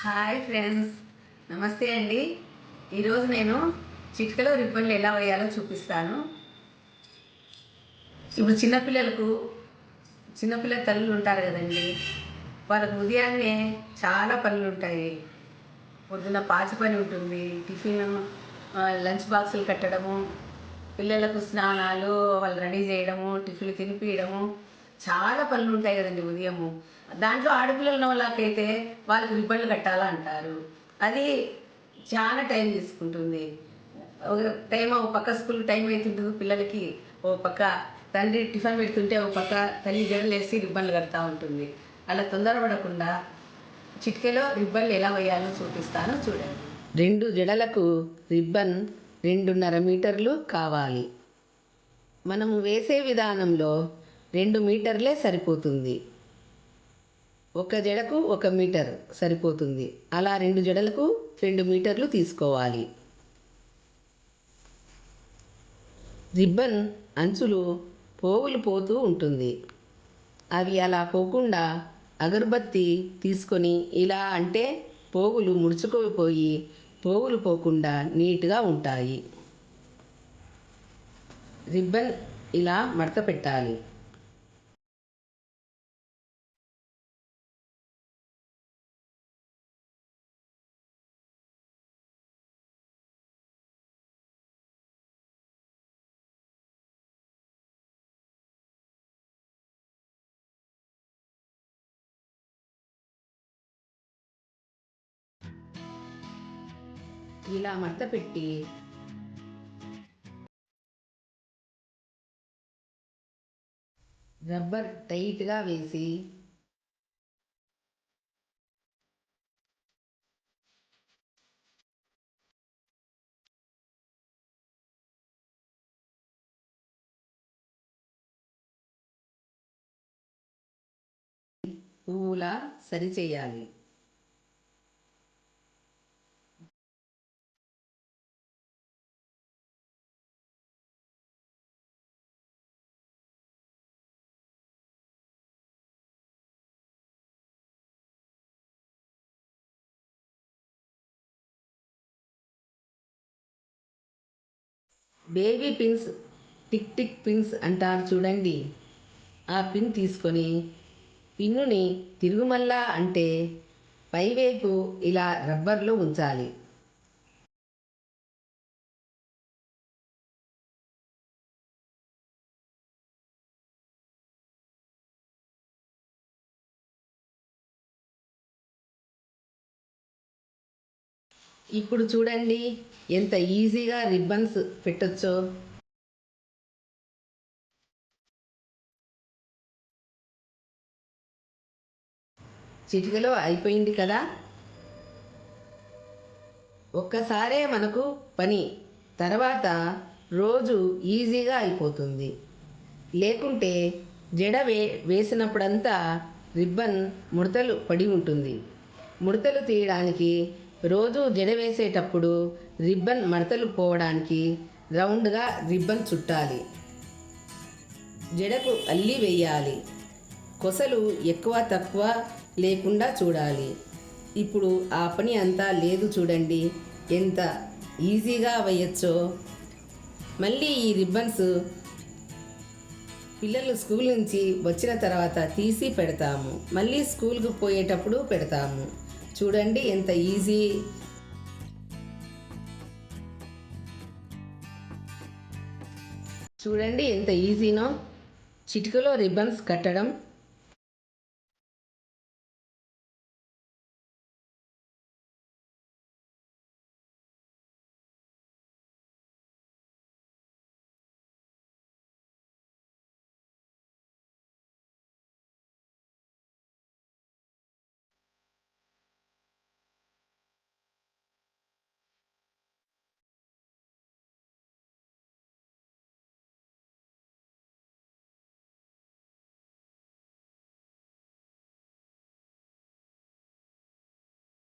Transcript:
Hi friends. నమస్తే అండి. ఈరోజు నేను చిటికలో రిబ్బన్లు ఎలా వేయాలో చూపిస్తాను. ఇప్పుడు చిన్నపిల్లలకు చిన్నపిల్లల తల్లులు ఉంటారు కదండి. వాళ్ళకు ఉదయాన్నే చాలా పనులు ఉంటాయి. పొద్దున్న పాచి పని ఉంటుంది. టిఫిన్ లంచ్ బాక్సులు కట్టడము పిల్లలకు స్నానాలు వాళ్ళు రెడీ చేయడము టిఫిన్లు తినిపించడము చాలా పనులు ఉంటాయి కదండి ఉదయము. దాంట్లో ఆడపిల్లలు ఉన్న వాళ్ళకైతే వాళ్ళకి రిబ్బన్లు కట్టాలా అంటారు అది చాలా టైం తీసుకుంటుంది. ఒక టైం ఒక పక్క స్కూల్ టైం అవుతుంటుంది పిల్లలకి ఓ పక్క తండ్రి టిఫిన్ పెడుతుంటే ఒక పక్క తల్లి జడలేసి రిబ్బన్లు కడతా ఉంటుంది. అలా తొందరపడకుండా చిటికెలో రిబ్బన్లు ఎలా వేయాలో చూపిస్తాను చూడండి. రెండు జడలకు రిబ్బన్ రెండున్నర మీటర్లు కావాలి. మనము వేసే విధానంలో రెండు మీటర్లే సరిపోతుంది. ఒక జడకు ఒక మీటర్ సరిపోతుంది. అలా రెండు జడలకు రెండు మీటర్లు తీసుకోవాలి. రిబ్బన్ అంచులు పోగులు పోతూ ఉంటుంది. అవి అలా పోకుండా అగరబత్తి తీసుకొని ఇలా అంటే పోగులు ముడుచుకుపోయి పోగులు పోకుండా నీట్గా ఉంటాయి. రిబ్బన్ ఇలా మడత పెట్టాలి. ఇలా మడత పెట్టి రబ్బర్ టైట్గా వేసి పువ్వులా సరిచేయాలి. Baby pins tick tick pins అంటారు చూడండి. ఆ పిన్ తీసుకొని పిన్నుని తిరుగుమల్లా అంటే పైవైపు ఇలా రబ్బర్లో ఉంచాలి. ఇప్పుడు చూడండి ఎంత ఈజీగా రిబ్బన్స్ పెట్టొచ్చో. చిటికలో అయిపోయింది కదా? ఒక్కసారే మనకు పని. తర్వాత రోజు ఈజీగా అయిపోతుంది. లేకుంటే జడ వే వేసినప్పుడంతా రిబ్బన్ ముడతలు పడి ఉంటుంది. ముడతలు తీయడానికి రోజు జడ వేసేటప్పుడు రిబ్బన్ మడతలు పోవడానికి రౌండ్గా రిబ్బన్ చుట్టాలి. జడకు అల్లి వేయాలి కొసలు ఎక్కువ తక్కువ లేకుండా చూడాలి. ఇప్పుడు ఆ పని అంతా లేదు చూడండి. ఎంత ఈజీగా వేయచ్చో మళ్ళీ ఈ రిబ్బన్స్ పిల్లలు స్కూల్ నుంచి వచ్చిన తర్వాత తీసి పెడతాము. మళ్ళీ స్కూల్కి పోయేటప్పుడు పెడతాము. చూడండి ఎంత ఈజీ. చూడండి ఎంత ఈజీనో. చిటికలో రిబ్బన్స్ కట్టడం.